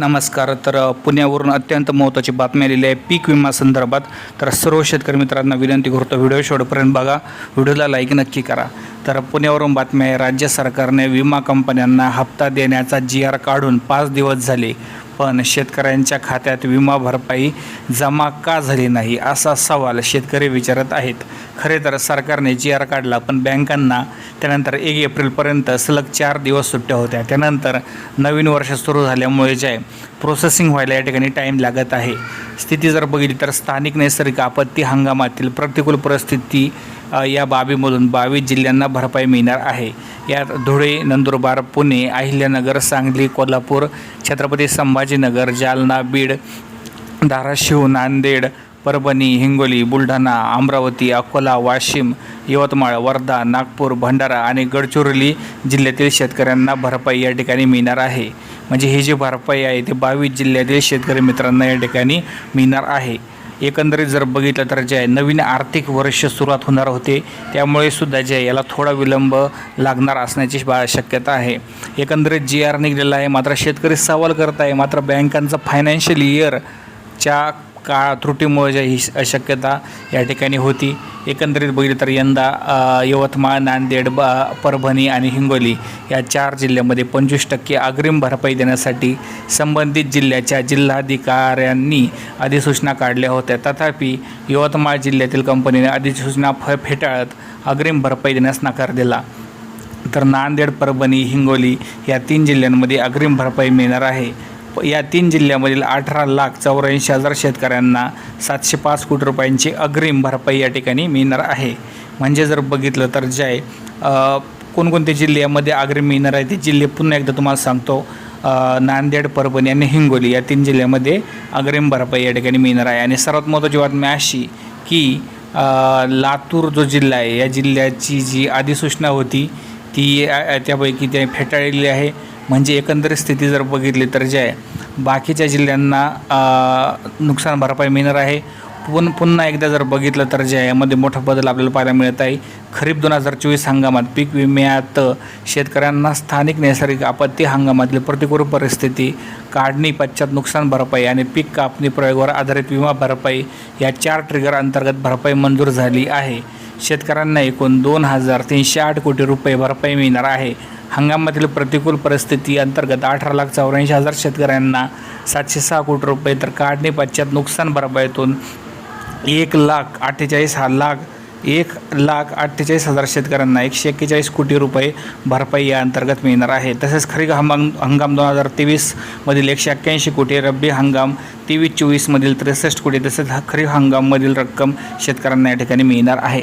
नमस्कार. तर पुण्यावरून अत्यंत महत्त्वाची बातमी आलेली आहे पीक विमा संदर्भात. तर सर्व शेतकरी मित्रांना विनंती करतो व्हिडिओ शेवटपर्यंत बघा. व्हिडिओला लाईक नक्की करा. तर पुण्यावरून बातमी आहे राज्य सरकारने विमा कंपन्यांना हप्ता देण्याचा जी आर काढून पाच दिवस झाले पण शेतकऱ्यांच्या खात्यात विमा भरपाई जमा का झाली नाही असा सवाल शेतकरी विचारत आहेत. खरे तर सरकारने जी आर काढला पण बँकांना त्यानंतर एक एप्रिलपर्यंत सलग चार दिवस सुट्ट्या होत्या. त्यानंतर नवीन वर्ष सुरू झाल्यामुळे जे आहे प्रोसेसिंग व्हायला या ठिकाणी टाईम लागत आहे. स्थिती जर बघितली तर स्थानिक नैसर्गिक आपत्ती हंगामातील प्रतिकूल परिस्थिती या बाबीमधून बावीस जिल्ह्यांना भरपाई मिळणार आहे. यात धुळे नंदुरबार पुणे अहिल्यानगर सांगली कोल्हापूर छत्रपती संभाजीनगर जालना बीड धाराशिव नांदेड परभणी हिंगोली बुलढाणा अमरावती अकोला वाशिम यवतमाळ वर्धा नागपूर भंडारा आणि गडचिरोली जिल्ह्यातील शेतकऱ्यांना भरपाई या ठिकाणी मिळणार आहे. म्हणजे ही जी भरपाई आहे ते बावीस जिल्ह्यातील शेतकरी मित्रांना या ठिकाणी मिळणार आहे. एकंदरीत जर बघितलं तर जे आहे नवीन आर्थिक वर्ष सुरुवात होणार होते. त्यामुळे सुद्धा जे आहे याला थोडा विलंब लागणार असण्याची शक्यता आहे. एकंदरीत जी आर निघलेला आहे मात्र शेतकरी सवाल करत आहे. मात्र बँकांचं फायनान्शियल इयरच्या काळ त्रुटीमुळे ज्या ही शक्यता या ठिकाणी होती. एकंदरीत बघितलं तर यंदा यवतमाळ नांदेड ब परभणी आणि हिंगोली या चार जिल्ह्यामध्ये पंचवीस टक्के अग्रिम भरपाई देण्यासाठी संबंधित जिल्ह्याच्या जिल्हाधिकाऱ्यांनी अधिसूचना काढल्या होत्या. तथापि यवतमाळ जिल्ह्यातील कंपनीने अधिसूचना फ फेटाळत अग्रिम भरपाई देण्यास नकार दिला. तर नांदेड परभणी हिंगोली या तीन जिल्ह्यांमध्ये अग्रिम भरपाई मिळणार आहे. या तीन जिल्ह्यामधील अठरा लाख चौऱ्याऐंशी हजार शेतकऱ्यांना सातशे पाच कोटी रुपयांची अग्रिम भरपाई या ठिकाणी मिळणार आहे. म्हणजे जर बघितलं तर जय आहे कोणकोणते जिल्ह्यामध्ये अग्रिम मिळणार आहे ते जिल्हे पुन्हा एकदा तुम्हाला सांगतो. नांदेड परभणी आणि हिंगोली या तीन जिल्ह्यामध्ये अग्रिम भरपाई या ठिकाणी मिळणार आहे. आणि सर्वात महत्त्वाची बातमी अशी की लातूर जो जिल्हा आहे या जिल्ह्याची जी अधिसूचना होती ती त्यापैकी ते फेटाळलेली आहे. म्हणजे एकंदरीत स्थिती जर बघितली तर जे आहे बाकीच्या जिल्ह्यांना नुकसान भरपाई मिळणार आहे. पुन पुन्हा एकदा जर बघितलं तर जे आहे यामध्ये मोठा बदल आपल्याला पाहायला मिळत आहे. खरीप दोन हजार चोवीस हंगामात पीक विम्यात शेतकऱ्यांना स्थानिक नैसर्गिक आपत्ती हंगामातील प्रतिकूल परिस्थिती काढणी पश्चात नुकसान भरपाई आणि पीक कापणी प्रयोगावर आधारित विमा भरपाई या चार ट्रिगर अंतर्गत भरपाई मंजूर झाली आहे. शेतकऱ्यांना एकूण दोन हजार तीनशे आठ कोटी रुपये भरपाई मिळणार आहे. हंगामातील प्रतिकूल परिस्थिती अंतर्गत अठरा लाख चौऱ्याऐंशी हजार शेतकऱ्यांना सातशे सहा कोटी रुपये तर काढणी पश्चात नुकसान भरपाईतून एक लाख अठ्ठेचाळीस हा लाख एक लाख अठ्ठेचाळीस हजार शेतकऱ्यांना एकशे एक्केचाळीस कोटी रुपये भरपाई या अंतर्गत मिळणार आहे. तसेच खरीप हंगाम हंगाम दोन हजार तेवीसमधील एकशे एक्क्याऐंशी कोटी रब्बी हंगाम तेवीस चोवीसमधील त्रेसष्ट कोटी तसेच हा खरीप हंगाममधील रक्कम शेतकऱ्यांना या ठिकाणी मिळणार आहे.